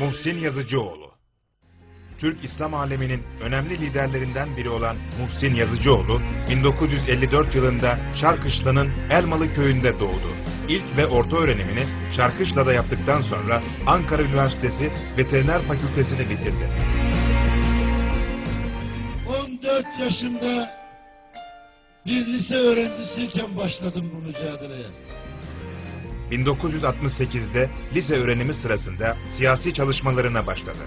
Muhsin Yazıcıoğlu Türk İslam aleminin önemli liderlerinden biri olan Muhsin Yazıcıoğlu, 1954 yılında Şarkışla'nın Elmalı köyünde doğdu. İlk ve orta öğrenimini Şarkışla'da yaptıktan sonra Ankara Üniversitesi Veteriner Fakültesini bitirdi. 14 yaşında bir lise öğrencisiyken başladım bu mücadeleye. 1968'de lise öğrenimi sırasında siyasi çalışmalarına başladı.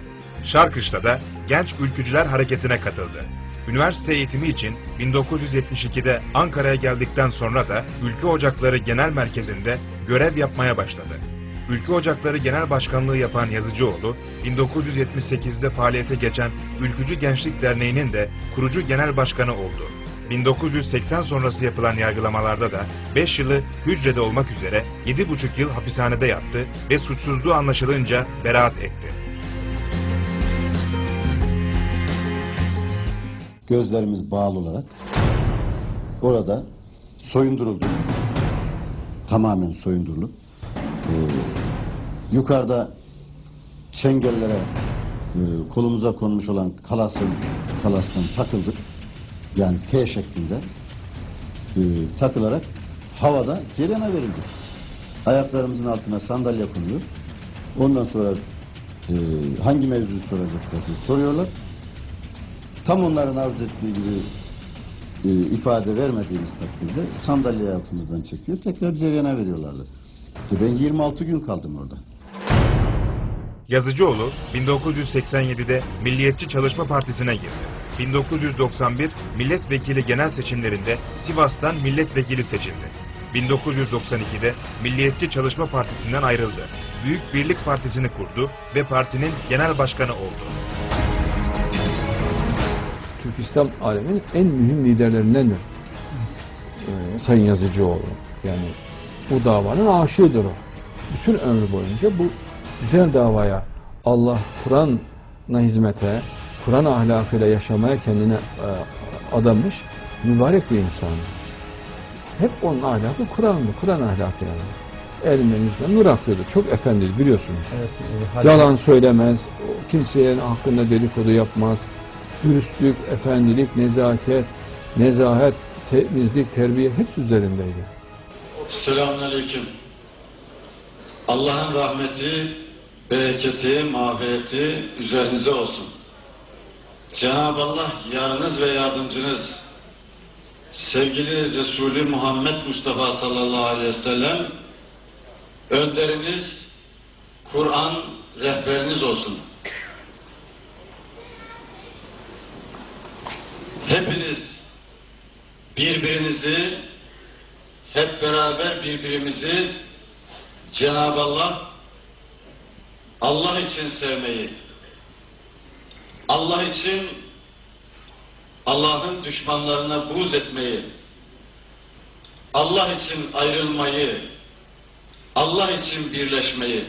Şarkışla'da Genç Ülkücüler Hareketi'ne katıldı. Üniversite eğitimi için 1972'de Ankara'ya geldikten sonra da Ülkü Ocakları Genel Merkezi'nde görev yapmaya başladı. Ülkü Ocakları Genel Başkanlığı yapan Yazıcıoğlu, 1978'de faaliyete geçen Ülkücü Gençlik Derneği'nin de kurucu genel başkanı oldu. 1980 sonrası yapılan yargılamalarda da 5 yılı hücrede olmak üzere 7,5 yıl hapishanede yattı ve suçsuzluğu anlaşılınca beraat etti. gözlerimiz bağlı olarak orada soyunduruldu. Tamamen soyundurulup e, yukarıda çengellere e, kolumuza konmuş olan kalasın kalastan takıldık. Yani T şeklinde e, takılarak havada cerena verildi. Ayaklarımızın altına sandalye konuyor. Ondan sonra e, hangi mevzuyu soracaklar diye soruyorlar. Tam onların arzu ettiği gibi e, ifade vermediğimiz takdirde sandalye altımızdan çekiyor. Tekrar cereyana veriyorlardı. E, ben 26 gün kaldım orada. Yazıcıoğlu 1987'de Milliyetçi Çalışma Partisi'ne girdi. 1991 milletvekili genel seçimlerinde Sivas'tan milletvekili seçildi. 1992'de Milliyetçi Çalışma Partisi'nden ayrıldı. Büyük Birlik Partisi'ni kurdu ve partinin genel başkanı oldu. Türk İslam aleminin en mühim liderlerindendir. Ee, Sayın Yazıcıoğlu. Yani bu davanın aşığıdır o. Bütün ömrü boyunca bu güzel davaya Allah Kur'an'a hizmete, Kur'an ahlakıyla yaşamaya kendine e, adamış mübarek bir insan. Hep onun ahlakı Kur'an'dı, Kur'an ahlakı yani. Elimizden nur akıyordu. Çok efendidir biliyorsunuz. Yalan söylemez, kimsenin hakkında dedikodu yapmaz. Dürüstlük, efendilik, nezaket, nezahet, temizlik, terbiye hepsi üzerindeydi. Selamünaleyküm. Allah'ın rahmeti, bereketi, mağfireti üzerinize olsun. Cenab-ı Allah yarınız ve yardımcınız, sevgili Resulü Muhammed Mustafa sallallahu aleyhi ve sellem, önderiniz, Kur'an rehberiniz olsun. Hepiniz birbirinizi hep beraber birbirimizi Cenab-ı Allah Allah için sevmeyi, Allah için Allah'ın düşmanlarına buğz etmeyi, Allah için ayrılmayı, Allah için birleşmeyi,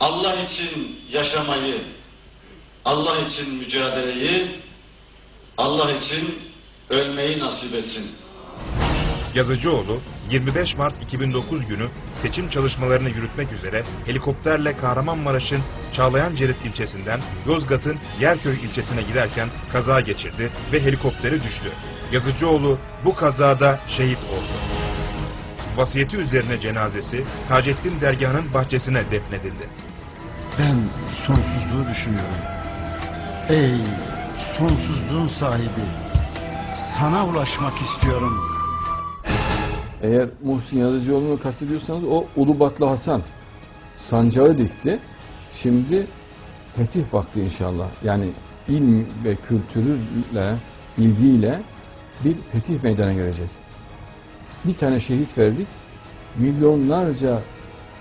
Allah için yaşamayı, Allah için mücadeleyi, Allah için ölmeyi nasip etsin. Yazıcıoğlu 25 Mart 2009 günü seçim çalışmalarını yürütmek üzere helikopterle Kahramanmaraş'ın Çağlayanceret ilçesinden Yozgat'ın Yerköy ilçesine giderken kaza geçirdi ve helikopteri düştü. Yazıcıoğlu bu kazada şehit oldu. Vasiyeti üzerine cenazesi Taceddin Dergahı'nın bahçesine defnedildi. Ben sonsuzluğu düşünüyorum. Ey sonsuzluğun sahibi, sana ulaşmak istiyorum. Eğer Muhsin Yazıcıoğlu'nu kastediyorsanız o Ulubatlı Hasan sancağı dikti. Şimdi fetih vakti inşallah. Yani ilm ve kültürüyle, bilgiyle bir fetih meydana gelecek. Bir tane şehit verdik. Milyonlarca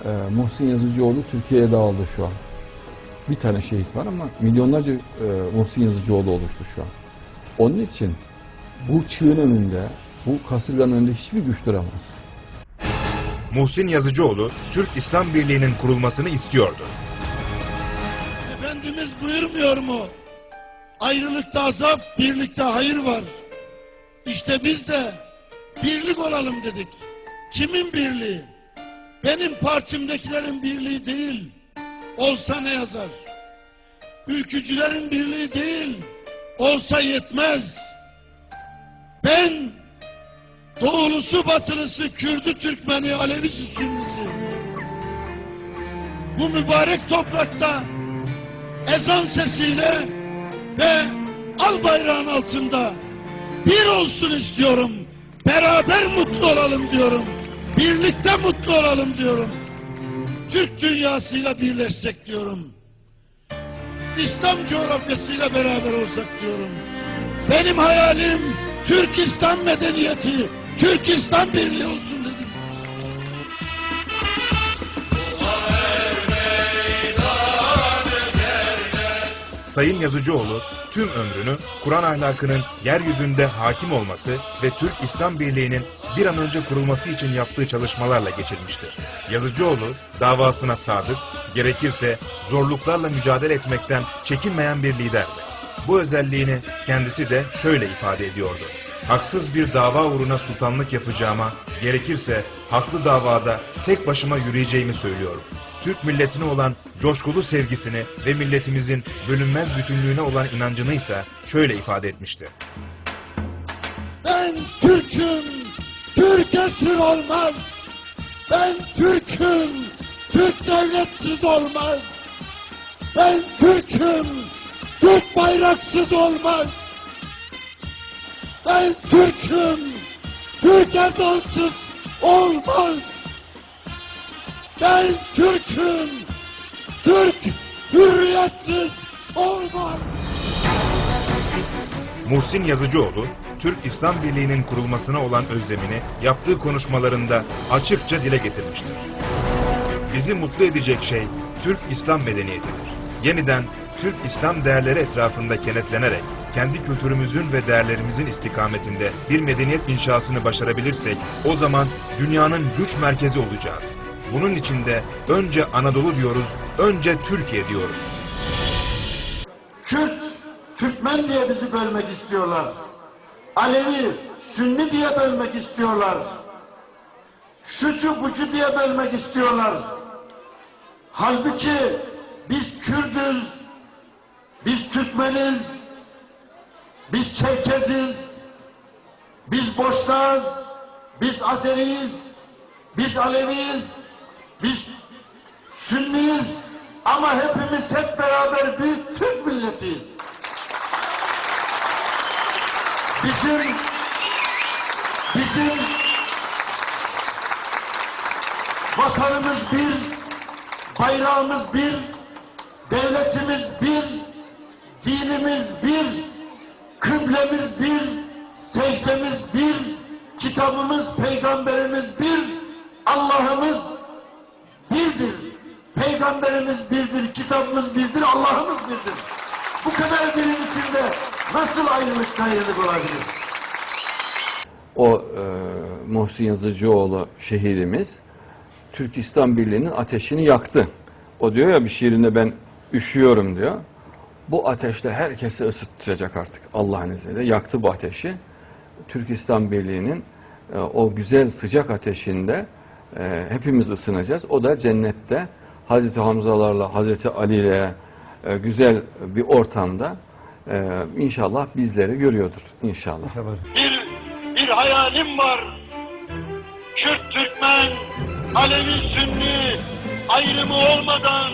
e, Muhsin Yazıcıoğlu Türkiye'ye dağıldı şu an. Bir tane şehit var ama milyonlarca e, Muhsin Yazıcıoğlu oluştu şu an. Onun için bu çığın önünde, bu kasırganın önünde hiçbir güç duramaz. Muhsin Yazıcıoğlu Türk İslam Birliği'nin kurulmasını istiyordu. Efendimiz buyurmuyor mu? Ayrılıkta azap, birlikte hayır var. İşte biz de birlik olalım dedik. Kimin birliği? Benim partimdekilerin birliği değil. olsa ne yazar? Ülkücülerin birliği değil, olsa yetmez. Ben doğulusu batılısı, Kürdü Türkmeni, Alevisi Sünnisi. Bu mübarek toprakta ezan sesiyle ve al bayrağın altında bir olsun istiyorum. Beraber mutlu olalım diyorum. Birlikte mutlu olalım diyorum. Türk dünyasıyla birleşsek diyorum. İslam coğrafyasıyla beraber olsak diyorum. Benim hayalim Türk İslam medeniyeti, Türk İslam birliği olsun dedim. Sayın Yazıcıoğlu tüm ömrünü Kur'an ahlakının yeryüzünde hakim olması ve Türk İslam Birliği'nin bir an önce kurulması için yaptığı çalışmalarla geçirmiştir. Yazıcıoğlu davasına sadık, gerekirse zorluklarla mücadele etmekten çekinmeyen bir liderdi. Bu özelliğini kendisi de şöyle ifade ediyordu. Haksız bir dava uğruna sultanlık yapacağıma, gerekirse haklı davada tek başıma yürüyeceğimi söylüyorum. Türk milletine olan coşkulu sevgisini ve milletimizin bölünmez bütünlüğüne olan inancını ise şöyle ifade etmişti. Ben Türk'üm, Türk esir olmaz. Ben Türk'üm, Türk devletsiz olmaz. Ben Türk'üm, Türk bayraksız olmaz. Ben Türk'üm, Türk ezansız olmaz. Ben Türk'üm, Türk hürriyetsiz olmaz. Muhsin Yazıcıoğlu, Türk İslam Birliği'nin kurulmasına olan özlemini yaptığı konuşmalarında açıkça dile getirmiştir. Bizi mutlu edecek şey Türk İslam medeniyetidir. Yeniden Türk İslam değerleri etrafında kenetlenerek kendi kültürümüzün ve değerlerimizin istikametinde bir medeniyet inşasını başarabilirsek o zaman dünyanın güç merkezi olacağız. Bunun için de önce Anadolu diyoruz, önce Türkiye diyoruz. Kürt, Türkmen diye bizi bölmek istiyorlar. Alevi, Sünni diye bölmek istiyorlar. Şucu bucu diye bölmek istiyorlar. Halbuki biz Kürdüz, biz Türkmeniz, biz Çerkeziz, biz Boşnağız, biz Azeriyiz, biz Aleviyiz, biz Sünniyiz ama hepimiz hep beraber bir Türk milletiyiz. Bizim bizim vatanımız bir, bayrağımız bir, devletimiz bir, dinimiz bir, kıblemiz bir, secdemiz bir, kitabımız, peygamberimiz bir, Allah'ımız birdir. Peygamberimiz birdir, kitabımız birdir, Allah'ımız birdir. Bu kadar birin içinde nasıl ayrılık gayrılık olabilir? O e, Muhsin Yazıcıoğlu şehidimiz Türk İslam Birliği'nin ateşini yaktı. O diyor ya bir şiirinde ben üşüyorum diyor. Bu ateşle herkesi ısıtacak artık Allah'ın izniyle. Yaktı bu ateşi. Türk İslam Birliği'nin e, o güzel sıcak ateşinde e, hepimiz ısınacağız. O da cennette Hazreti Hamzalarla, Hazreti Ali ile e, güzel bir ortamda e, inşallah bizleri görüyordur inşallah. Bir, bir hayalim var. Kürt, Türkmen, Alevi, Sünni ayrımı olmadan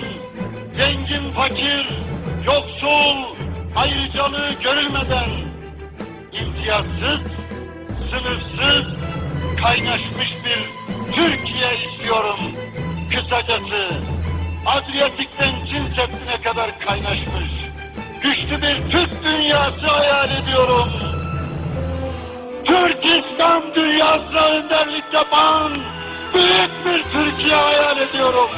zengin, fakir, yoksul ayrıcalığı görülmeden imtiyazsız, sınırsız kaynaşmış bir Türkiye istiyorum. Kısacası Adriyatik'ten Çin kadar kaynaşmış güçlü bir Türk dünyası hayal ediyorum. Türk İslam dünyasına önderlik yapan büyük bir Türkiye hayal ediyorum.